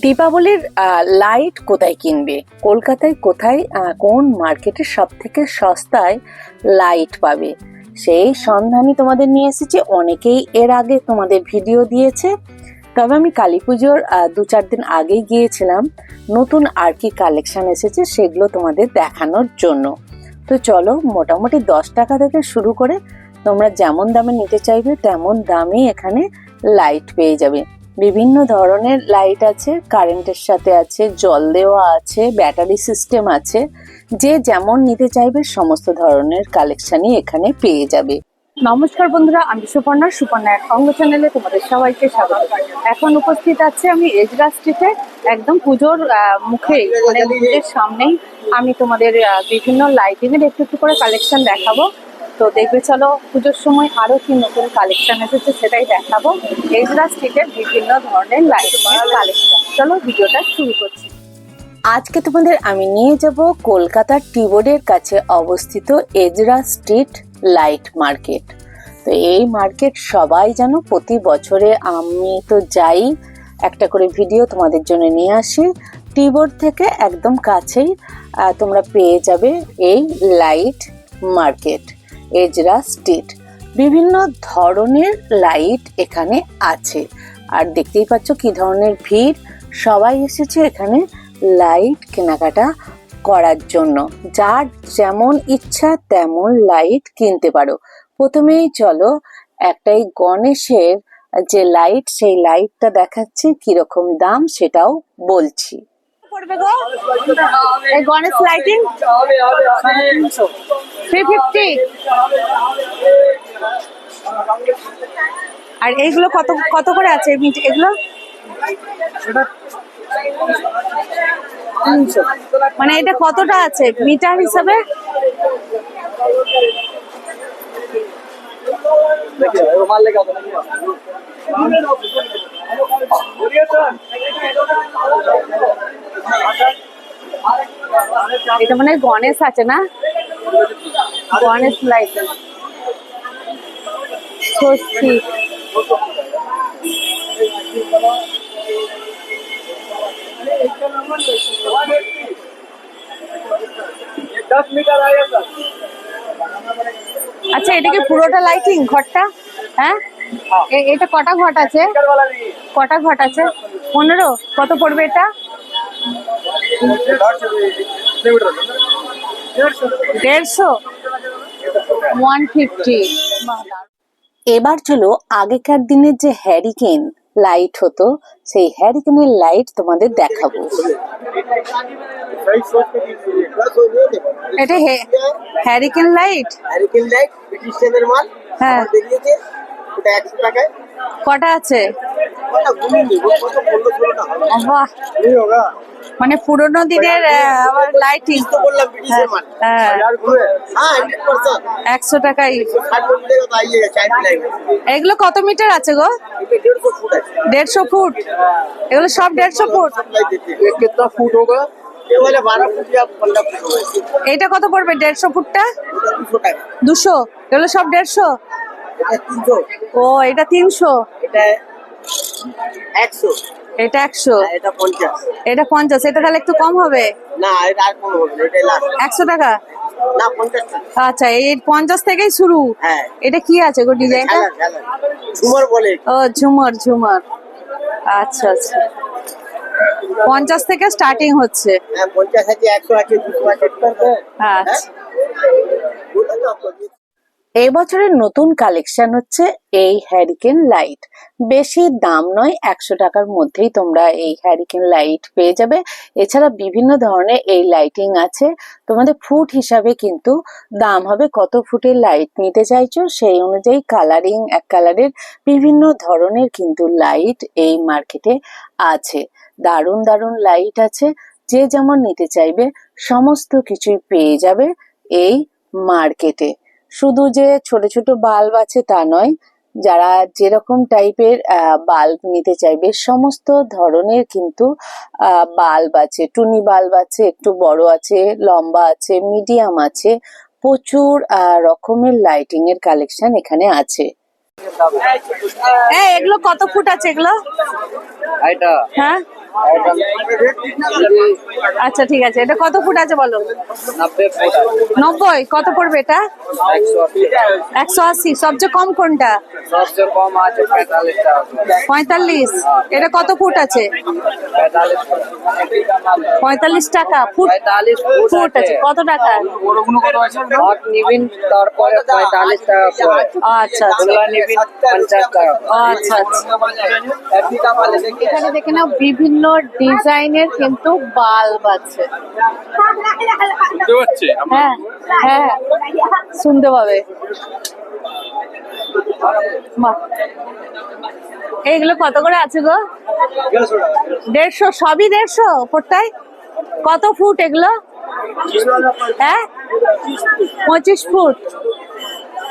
দীপাবলির লাইট কোথায় কিনবে? কলকাতায় কোথায় কোন মার্কেটে সব থেকে সস্তায় লাইট পাবে? সেই সন্ধানই তোমাদের নিয়ে এসেছি। অনেকেই এর আগে তোমাদের ভিডিও দিয়েছে। তবে আমি কালী পুজোর দু চার দিন আগেই গিয়েছিলাম। নতুন আর কি কালেকশন এসেছে সেগুলো তোমাদের দেখানোর জন্য। তো চলো, মোটামুটি দশ টাকা থেকে শুরু করে তোমরা যেমন দামে নিতে চাইবে, তেমন দামে এখানে লাইট পেয়ে যাবে। বিভিন্ন ধরনের লাইট আছে, কারেন্টের সাথে আছে, জল দেওয়া আছে, ব্যাটারি সিস্টেম আছে। যে যেমন নিতে চাইবে সমস্ত ধরনের কালেকশনই এখানে পেয়ে যাবে। নমস্কার বন্ধুরা, আমি সুপর্ণা সুপর্ণা এক অঙ্গ চ্যানেলে তোমাদের সবাইকে স্বাগত। এখন উপস্থিত আছে আমি এজরা স্ট্রিটে, একদম পুজোর মুখেই মানে পুজোর সামনেই আমি তোমাদের বিভিন্ন লাইটিং এর একটু একটু করে কালেকশন দেখাবো। তো দেখবে চলো পুজোর সময় আরও কি নতুন কালেকশন এসেছে সেটাই দেখাবো। এজরা স্ট্রিটের বিভিন্ন ধরনের লাইটিং কালেকশন চলো ভিডিওটা শুরু করছি। আজকে তোমাদের আমি নিয়ে যাব কলকাতার টিবোর্ডের কাছে অবস্থিত এজরা স্ট্রিট লাইট মার্কেট তো এই মার্কেট সবাই জানো, প্রতি বছরে আমি তো যাই। একটা করে ভিডিও তোমাদের জন্য নিয়ে আসি। টিবোর্ড থেকে একদম কাছেই তোমরা পেয়ে যাবে এই লাইট মার্কেট এজরা স্ট্রিট বিভিন্ন ধরনের লাইট এখানে আছে। আর দেখতেই পাচ্ছ কি ধরনের ভিড়। সবাই এসেছে এখানে লাইট কেনাকাটা করার জন্য। যার যেমন ইচ্ছা তেমন লাইট কিনতে পারো। প্রথমেই চলো একটাই গণেশের যে লাইট, সেই লাইটটা দেখাচ্ছে, কীরকম দাম সেটাও বলছি। পড়বে গো? এই গণেশ লাইটিং থ্রি ফিফটি আর এইগুলো কত কত করে আছে এগুলো? মানে এটা কতটা আছে মিটার হিসাবে? এটা মানে গণেশ আছে না? গণেশ লাইট স্বস্তি। আচ্ছা এটা কি পুরোটা লাইটিং ঘরটা? হ্যাঁ? এটা কটা ঘট আছে? কটা ঘট আছে? পনেরো? কত পড়বে এটা? দেড়শো? One fifty. এবার চলো আগেকার দিনের যে হ্যারিকেন লাইট হতো সেই হ্যারিকেনের লাইট তোমাদের দেখাবো। এটা hurricane light hurricane light British মাল হ্যাঁ। টাকায়। কটা আছে? বাহ। মানে পুরোনো দিনের লাইটিং হ্যাঁ, হ্যাঁ। একশো টাকাই। এগুলো কত মিটার আছে গো? দেড়শো ফুট। এগুলো সব দেড়শো ফুট? ফুট হোক এটা কত পড়বে, দেড়শো ফুটটা? দুশো। এগুলো সব দেড়শো? ও এটা তিনশো? একশো। এটা একশো? এটা পঞ্চাশ। এটা পঞ্চাশ এটা তাহলে একটু কম হবে? না এটা আর কোনো হবে একশো টাকা? না আচ্ছা এই পঞ্চাশ থেকেই শুরু? হ্যাঁ। এটা কি আছে গো ডিজাইনটা? ঝালার বলে ও ঝুমর ঝুমর। আচ্ছা আচ্ছা। পঞ্চাশ থেকে স্টার্টিং হচ্ছে। হ্যাঁ পঞ্চাশ আছে একশো আছে দুশো আছে আচ্ছা। আপনাকে এই বছরের নতুন কালেকশন হচ্ছে এই হ্যারিকেন লাইট বেশি দাম নয়, একশো টাকার মধ্যেই তোমরা এই হ্যারিকেন লাইট পেয়ে যাবে। এছাড়া বিভিন্ন ধরনের এই লাইটিং আছে। তোমাদের ফুট হিসাবে কিন্তু দাম হবে কত ফুটের লাইট নিতে চাইছো, সেই অনুযায়ী কালারিং এক কালারের বিভিন্ন ধরনের কিন্তু লাইট এই মার্কেটে আছে। দারুণ দারুণ লাইট আছে। যে যেমন নিতে চাইবে, সমস্ত কিছুই পেয়ে যাবে এই মার্কেটে শুধু যে ছোট ছোট বাল্ব আছে তা নয় যারা যেরকম টাইপের বাল্ব নিতে চাইবে সমস্ত ধরনের কিন্তু বাল্ব আছে। টুনি বাল্ব আছে একটু বড় আছে লম্বা আছে মিডিয়াম আছে প্রচুর আহ, রকমের লাইটিং এর কালেকশন এখানে আছে। এগুলো কত ফুট আছে এগুলো? হ্যাঁ? আচ্ছা ঠিক আছে। এটা কত ফুট আছে বলো? নব্বই কত পড়বে এটা? একশো আশি। সবচেয়ে কম কোনটা? পঁয়তাল্লিশ। এটা কত ফুট আছে? পঁয়তাল্লিশ টাকা। ফুট ফুট আছে। কত টাকা? টাকা আচ্ছা আচ্ছা।, আচ্ছা আচ্ছা। এখানে দেখে নাও বিভিন্ন ডিজাইনের কিন্তু বাল্ব আছে হ্যাঁ হ্যাঁ শুনতে পাবে। এইগুলো কত করে আছে গো? দেড়শো সবই দেড়শো ওপরটাই কত ফুট এগুলো? হ্যাঁ? পঁচিশ ফুট।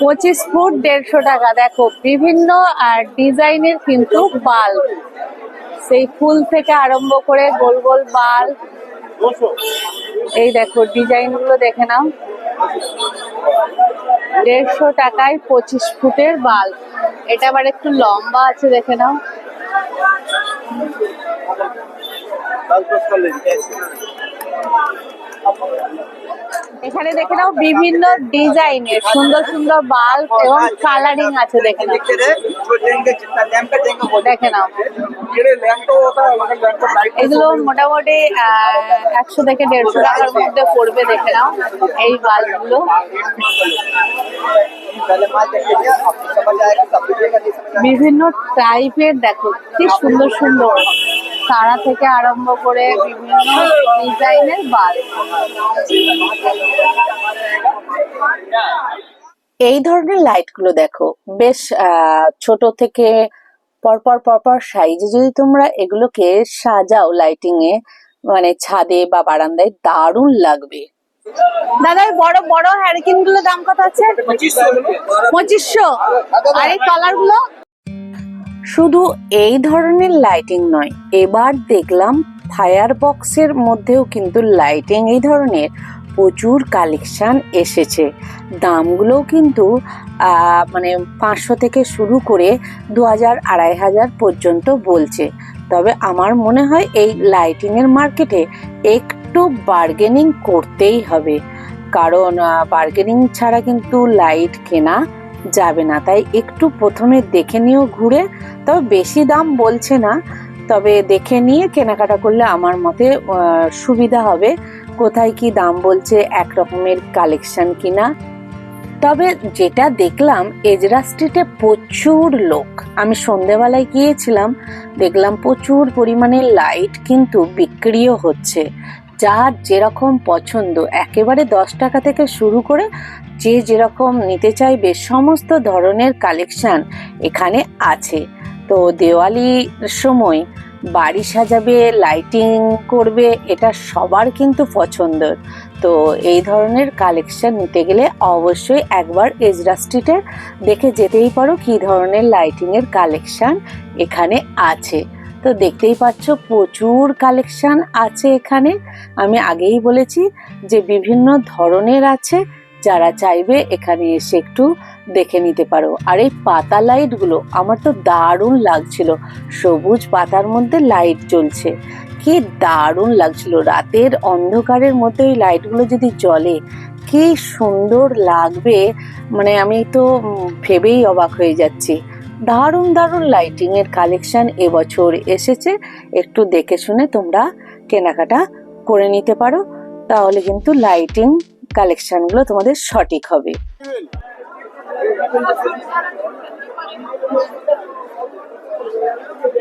পঁচিশ ফুট দেড়শো টাকা। দেখো বিভিন্ন আর ডিজাইনের কিন্তু বাল্ব সেই ফুল থেকে আরম্ভ করে গোল গোল বাল্ব এই দেখো ডিজাইনগুলো দেখে নাও। দেড়শো টাকায় পঁচিশ ফুটের বাল্ব এটা আবার একটু লম্বা আছে, দেখে নাও। এখানে দেখে নাও বিভিন্ন ডিজাইনের সুন্দর সুন্দর বাল্ব এবং কালারিং আছে দেখে নাও। দেখে নাও। এগুলো মোটামুটি একশো থেকে দেড়শো টাকার মধ্যে পড়বে, দেখে নাও এই বাল্বগুলো। বিভিন্ন টাইপের, দেখো, কি সুন্দর সুন্দর। তারা থেকে আরম্ভ করে বিভিন্ন ডিজাইনের বাল্ব। এই ধরনের লাইটগুলো দেখো বেশ আহ, ছোট থেকে পরপর পরপর সাইজে যদি তোমরা এগুলোকে সাজাও লাইটিং এ মানে ছাদে বা বারান্দায় দারুণ লাগবে। দাদা বড় বড় হ্যারিকেনগুলো দাম কত আছে? পঁচিশশো। আর এই কালারগুলো? শুধু এই ধরনের লাইটিং নয় এবার দেখলাম ফায়ার বক্সের মধ্যেও কিন্তু লাইটিং এই ধরনের। প্রচুর কালেকশান এসেছে। দামগুলোও কিন্তু মানে পাঁচশো থেকে শুরু করে দু হাজার, আড়াই হাজার পর্যন্ত বলছে। তবে আমার মনে হয় এই লাইটিংয়ের মার্কেটে একটু বার্গেনিং করতেই হবে। কারণ বার্গেনিং ছাড়া কিন্তু লাইট কেনা যাবে না। তাই একটু প্রথমে দেখে নিও ঘুরে। তবে বেশি দাম বলছে না। তবে দেখে নিয়ে কেনাকাটা করলে আমার মতে সুবিধা হবে। কোথায় কি দাম বলছে, এক রকমের কালেকশন কিনা? তবে যেটা দেখলাম, এজরা স্ট্রিটে প্রচুর লোক। আমি সন্ধেবেলায় গিয়েছিলাম, দেখলাম প্রচুর পরিমাণে লাইট কিন্তু বিক্রিও হচ্ছে। যার যেরকম পছন্দ, একেবারে দশ টাকা থেকে শুরু করে যে যেরকম নিতে চাইবে, সমস্ত ধরনের কালেকশন এখানে আছে। তো দেওয়ালির সময় বাড়ি সাজাবে লাইটিং করবে, এটা সবার কিন্তু পছন্দের। তো এই ধরনের কালেকশন নিতে গেলে অবশ্যই একবার এজরা স্ট্রিটে দেখে যেতেই পারো কি ধরনের লাইটিংয়ের কালেকশন এখানে আছে। তো দেখতেই পাচ্ছ প্রচুর কালেকশন আছে এখানে। আমি আগেই বলেছি যে বিভিন্ন ধরনের আছে। যারা চাইবে এখানে এসে একটু দেখে নিতে পারো। আর এই পাতা লাইটগুলো আমার তো দারুণ লাগছিল। সবুজ পাতার মধ্যে লাইট জ্বলছে। কি দারুণ লাগছিল। রাতের অন্ধকারের মধ্যে ওই লাইটগুলো যদি জ্বলে, কি সুন্দর লাগবে। মানে আমি তো ভেবেই অবাক হয়ে যাচ্ছি। দারুণ দারুণ লাইটিংয়ের কালেকশন এবছর এসেছে। একটু দেখে শুনে তোমরা কেনাকাটা করে নিতে পারো। তাহলে কিন্তু লাইটিং কালেকশনগুলো তোমাদের সঠিক হবে।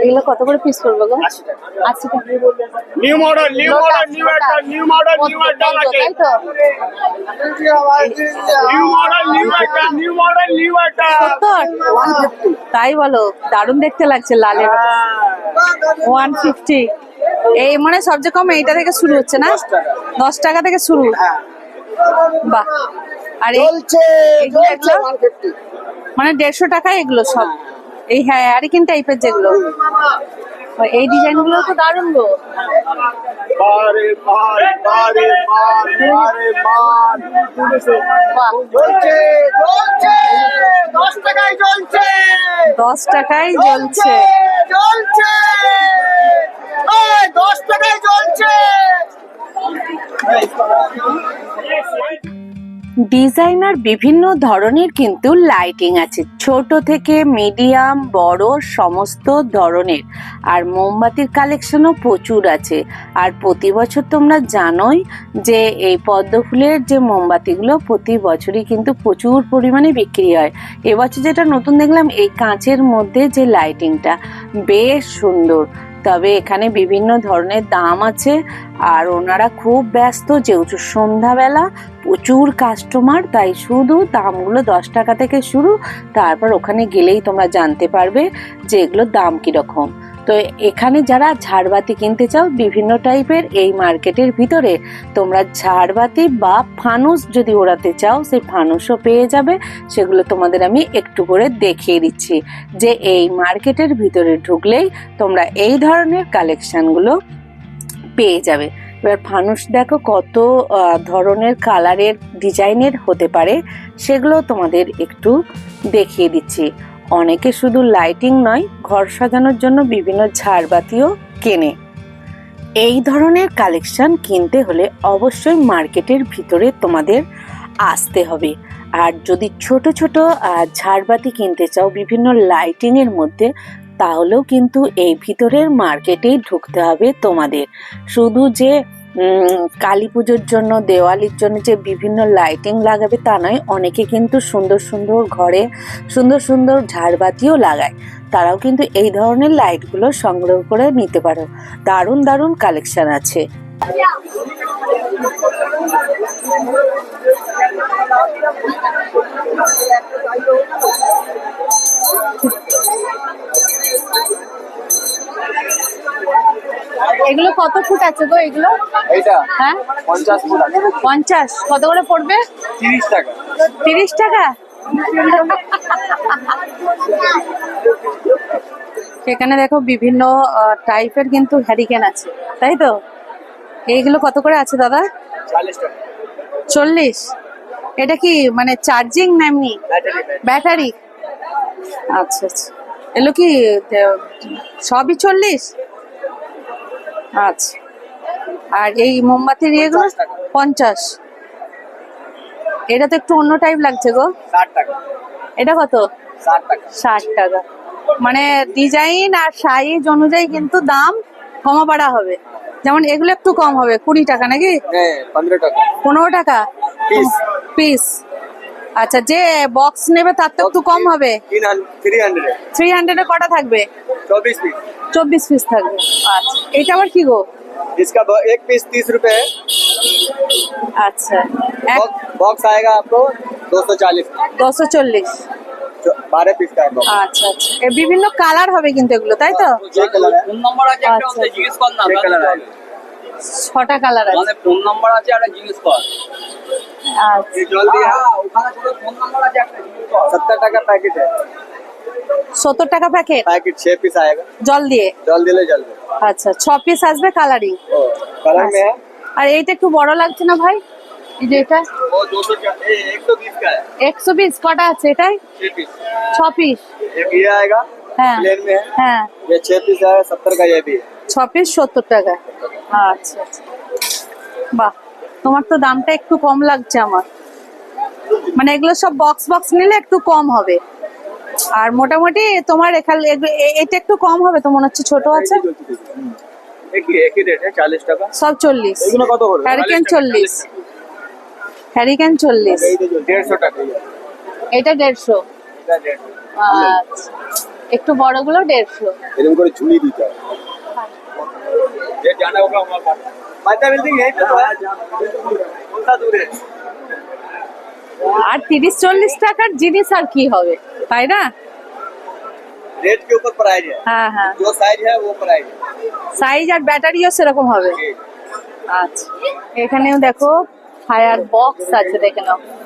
এগুলো কত করে পিস করব গো? আশি টাকা। New model new model new একটা নিউ মডেল নিউ একটা আছে তাই নিউ মডেল নিউ একটা নিউ মডেল নিউ একটা। তাই বলো দারুণ দেখতে লাগছে লালের। ওয়ান ফিফটি এই মানে সবচেয়ে কম এইটা থেকে শুরু হচ্ছে না? দশ টাকা। থেকে শুরু। বাহ। আর মানে দেড়শো টাকা এগুলো সব। এই হ্যাঁ আরিকিন টাইপের যেগুলো। এই ডিজাইনগুলো তো দারুণ গো। দশ টাকায় চলছে। দশ টাকায় জ্বলছে চলছে। এই ডিজাইনার বিভিন্ন ধরনের কিন্তু লাইটিং আছে। ছোট থেকে মিডিয়াম বড়, সমস্ত ধরনের। আর মোমবাতির কালেকশনও প্রচুর আছে। আর প্রতি বছর তোমরা জানোই যে এই পদ্ম ফুলের যে মোমবাতিগুলো প্রতি বছরই কিন্তু প্রচুর পরিমাণে বিক্রি হয়। এবছর যেটা নতুন দেখলাম, এই কাঁচের মধ্যে যে লাইটিংটা বেশ সুন্দর। তবে এখানে বিভিন্ন ধরনের দাম আছে। আর ওনারা খুব ব্যস্ত, যেহেতু সন্ধ্যাবেলা প্রচুর কাস্টমার তাই শুধু দামগুলো দশ টাকা থেকে শুরু। তারপর ওখানে গেলেই তোমরা জানতে পারবে যে এগুলোর দাম কীরকম। তো এখানে যারা ঝাড়বাতি কিনতে চাও, বিভিন্ন টাইপের এই মার্কেটের ভিতরে তোমরা ঝাড়বাতি বা ফানুস যদি ওড়াতে চাও, সেই ফানুসও পেয়ে যাবে। সেগুলো তোমাদের আমি একটু করে দেখিয়ে দিচ্ছি। যে এই মার্কেটের ভিতরে ঢুকলেই তোমরা এই ধরনের কালেকশানগুলো পেয়ে যাবে। এবার ফানুস দেখো কত ধরনের কালারের ডিজাইনের হতে পারে, সেগুলো তোমাদের একটু দেখিয়ে দিচ্ছি। অনেকে শুধু লাইটিং নয়, ঘর সাজানোর জন্য বিভিন্ন ঝাড়বাতিও কেনে। এই ধরনের কালেকশন কিনতে হলে অবশ্যই মার্কেটের ভিতরে তোমাদের আসতে হবে। আর যদি ছোট ছোট ঝাড়বাতি কিনতে চাও বিভিন্ন লাইটিংয়ের মধ্যে, তাহলেও কিন্তু এই ভিতরের মার্কেটেই ঢুকতে হবে তোমাদের। শুধু যে কালী পুজোর জন্য, দেওয়ালির জন্য যে বিভিন্ন লাইটিং লাগাবে তা নয়, অনেকে কিন্তু সুন্দর সুন্দর ঘরে সুন্দর সুন্দর ঝাড়বাতিও লাগায়। তারাও কিন্তু এই ধরনের লাইটগুলো সংগ্রহ করে নিতে পারো। দারুণ দারুণ কালেকশন আছে। এগুলো কত ফুট আছে তো এগুলো? এইটা হ্যাঁ? পঞ্চাশ ফুট আছে। পঞ্চাশ। কত করে পড়বে? তিরিশ টাকা। তিরিশ টাকা? এখানে দেখো বিভিন্ন টাইপের কিন্তু হ্যারিকেন আছে তাই তো? এইগুলো কত করে আছে দাদা? চল্লিশ এটা কি মানে চার্জিং না এমনি? ব্যাটারি আচ্ছা আচ্ছা। এগুলো কি সবই চল্লিশ? আচ্ছা আর এই মোমবাতির ইয়েগুলো পঞ্চাশ এটা তো একটু অন্য টাইপ লাগছে গো। এটা কত? ষাট টাকা। মানে ডিজাইন আর সাইজ অনুযায়ী কিন্তু দাম কমা বাড়া হবে। যেমন এগুলো একটু কম হবে কুড়ি টাকা নাকি? হ্যাঁ পনেরো টাকা। পনেরো টাকা? পিস আচ্ছা যে বক্স নেবে তার তো একটু কম হবে তিন থ্রি হান্ড্রেড থ্রি হান্ড্রেডে কটা থাকবে चौबीस पीस চব্বিশ পিস থাকবে আচ্ছা এটা আবার কি গো इसका ब- एक पीस तीस रुपए है আচ্ছা এক बॉक्स बॉक्स आएगा आपको दो सौ चालीस দশশো চল্লিশ बारह पीस का है बॉक्स আচ্ছা আচ্ছা এ বিভিন্ন কালার হবে কিন্তু এগুলো তাই তো ये कलर है ফোন নম্বর আছে একটা আচ্ছা। ওদের জিজ্ঞেস কর না ये कलर है ছটা কালার আছে আমাদের ফোন নম্বর আছে একটা জিজ্ঞেস কর सत्तर टका पैकेट है সত্তর টাকা প্যাকেট पैकेट छह पीस आएगा জল দিয়ে जल्दी ले जल्दी আচ্ছা ছ পিস আসবে কালারিং ओ कलर में है আর এইটা একটু বড় লাগছে না ভাই এই যে এটা वो दो सौ एक सौ बीस का है একশো পিস কটা আছে এটাই छह पीस ছ পিস एक ये आएगा হ্যাঁ प्लेन में है হ্যাঁ ये छह पीस है सत्तर का ये भी है ছ পিস সত্তর টাকা আচ্ছা আচ্ছা বাহ তোমার তো দামটা একটু কম লাগছে আমার। মানে এগুলো সব বক্স বক্স নিলে একটু কম হবে। আর মোটামুটি তোমার এখানে এটা একটু কম হবে তো মনে হচ্ছে ছোট আছে? সব চল্লিশ। হ্যারিকেন চল্লিশ হ্যারিকেন চল্লিশ। এটা দেড়শো। আচ্ছা। একটু বড়গুলো দেড়শো। করে ঝুলি দিতে হবে ये जाना होगा हमारे पास माता बिल्डिंग यहीं पे तो है कौन सा दूर है আর তিরিশ চল্লিশ টাকার জিনিস আর কি হবে তাই না रेट के ऊपर प्राइस है হ্যাঁ হ্যাঁ जो साइज है वो प्राइस है সাইজ আর ব্যাটারিও সেরকম হবে আচ্ছা এখানেও দেখো ফায়ার বক্স আছে দেখে নাও বাহ।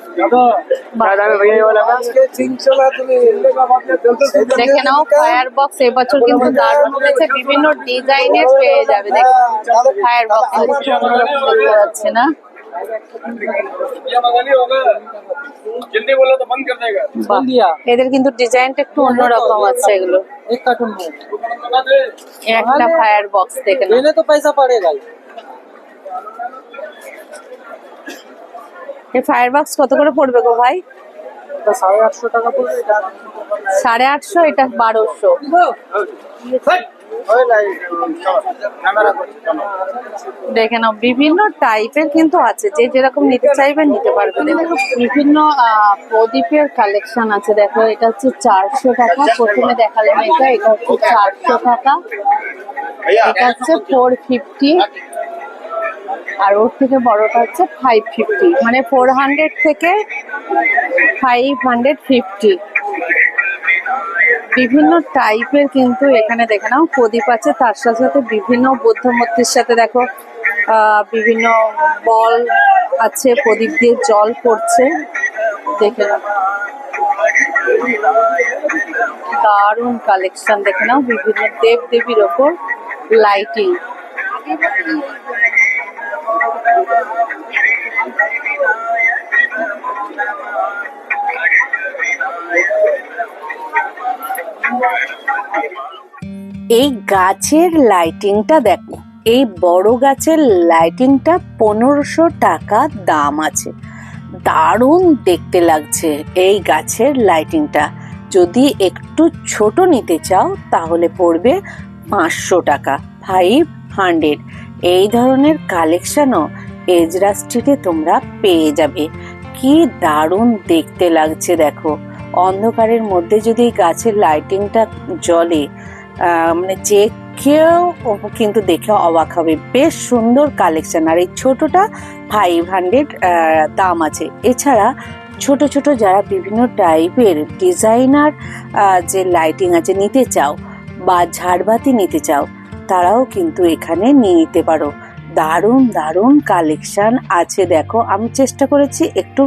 দেখে নাও ফায়ার বক্স এবছর কিন্তু দারুণ হয়েছে বিভিন্ন ডিজাইনের পেয়ে যাবে দেখো ফায়ার বক্স যাচ্ছে না। এদের কিন্তু ডিজাইনটা একটু অন্যরকম আছে এগুলো। একটা ফায়ার বক্স দেখে তো পয়সা পড়ে এই ফায়ার বক্স কত করে পড়বে গো ভাই? সাড়ে আটশো এটা বারোশো। দেখে নাও বিভিন্ন টাইপের কিন্তু আছে যে যেরকম নিতে চাইবে নিতে পারবে। দেখো বিভিন্ন আহ, প্রদীপের কালেকশন আছে। দেখো এটা হচ্ছে চারশো টাকা। প্রথমে দেখালাম এটা এটা হচ্ছে চারশো টাকা। এটা হচ্ছে ফোর ফিফটি আর ওর থেকে বড়টা হচ্ছে ফাইভ ফিফটি মানে ফোর হান্ড্রেড থেকে ফাইভ হান্ড্রেড ফিফটি বিভিন্ন টাইপের কিন্তু এখানে দেখে নাও, প্রদীপ আছে, তার সাথে সাথে বিভিন্ন বুদ্ধ মূর্তির সাথে দেখো বিভিন্ন বল আছে, প্রদীপ দিয়ে জল পড়ছে, দেখে নাও। দারুণ কালেকশন দেখে নাও, বিভিন্ন দেব দেবীর ওপর লাইটিং এই গাছের লাইটিংটা দেখো। এই বড় গাছের লাইটিংটা পনেরোশো টাকা দাম আছে। দারুণ দেখতে লাগছে এই গাছের লাইটিংটা যদি একটু ছোট নিতে চাও, তাহলে পড়বে পাঁচশো টাকা ফাইভ হান্ড্রেড এই ধরনের কালেকশনও এজরা স্ট্রিটে তোমরা পেয়ে যাবে। কি দারুণ দেখতে লাগছে দেখো। অন্ধকারের মধ্যে যদি গাছের লাইটিংটা জ্বলে মানে যে কেউ কিন্তু দেখে অবাক হবে। বেশ সুন্দর কালেকশন আর এই ছোটটা ফাইভ হান্ড্রেড দাম আছে। এছাড়া ছোট ছোট যারা বিভিন্ন টাইপের ডিজাইনার যে লাইটিং আছে নিতে চাও বা ঝাড়বাতি নিতে চাও, তারাও কিন্তু এখানে নিয়ে নিতে পারো। দারুণ দারুণ কালেকশান আছে। দেখো, আমি চেষ্টা করেছি একটু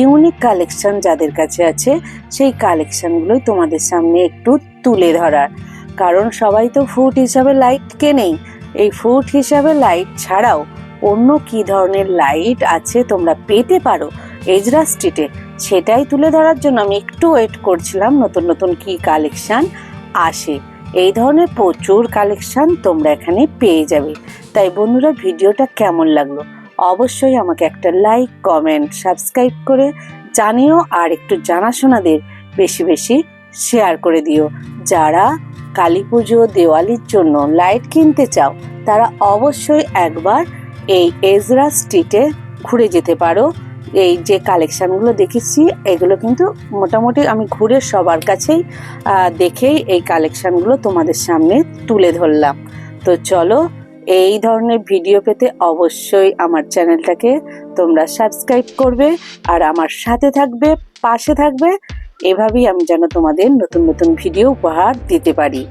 ইউনিক কালেকশান যাদের কাছে আছে, সেই কালেকশানগুলোই তোমাদের সামনে একটু তুলে ধরার। কারণ সবাই তো ফুড হিসাবে লাইট কেনেই। এই ফুড হিসাবে লাইট ছাড়াও অন্য কি ধরনের লাইট আছে তোমরা পেতে পারো এজরা স্ট্রিটে সেটাই তুলে ধরার জন্য আমি একটু ওয়েট করছিলাম নতুন নতুন কি কালেকশান আসে। এই ধরনের প্রচুর কালেকশান তোমরা এখানে পেয়ে যাবে। তাই বন্ধুরা, ভিডিওটা কেমন লাগল? অবশ্যই আমাকে একটা লাইক কমেন্ট সাবস্ক্রাইব করে জানিও আর একটু জানাশোনাদের বেশি বেশি শেয়ার করে দিও। যারা কালী পুজো, দেওয়ালির জন্য লাইট কিনতে চাও, তারা অবশ্যই একবার এই এজরা স্ট্রিটে ঘুরে যেতে পারো। এই যে কালেকশানগুলো দেখেছি, এগুলো কিন্তু মোটামুটি আমি ঘুরে সবার কাছেই দেখেই এই কালেকশানগুলো তোমাদের সামনে তুলে ধরলাম। তো চলো, এই ধরনের ভিডিও পেতে অবশ্যই আমার চ্যানেলটাকে তোমরা সাবস্ক্রাইব করবে আর আমার সাথে থাকবে, পাশে থাকবে। এভাবেই আমি যেন তোমাদের নতুন নতুন ভিডিও উপহার দিতে পারি।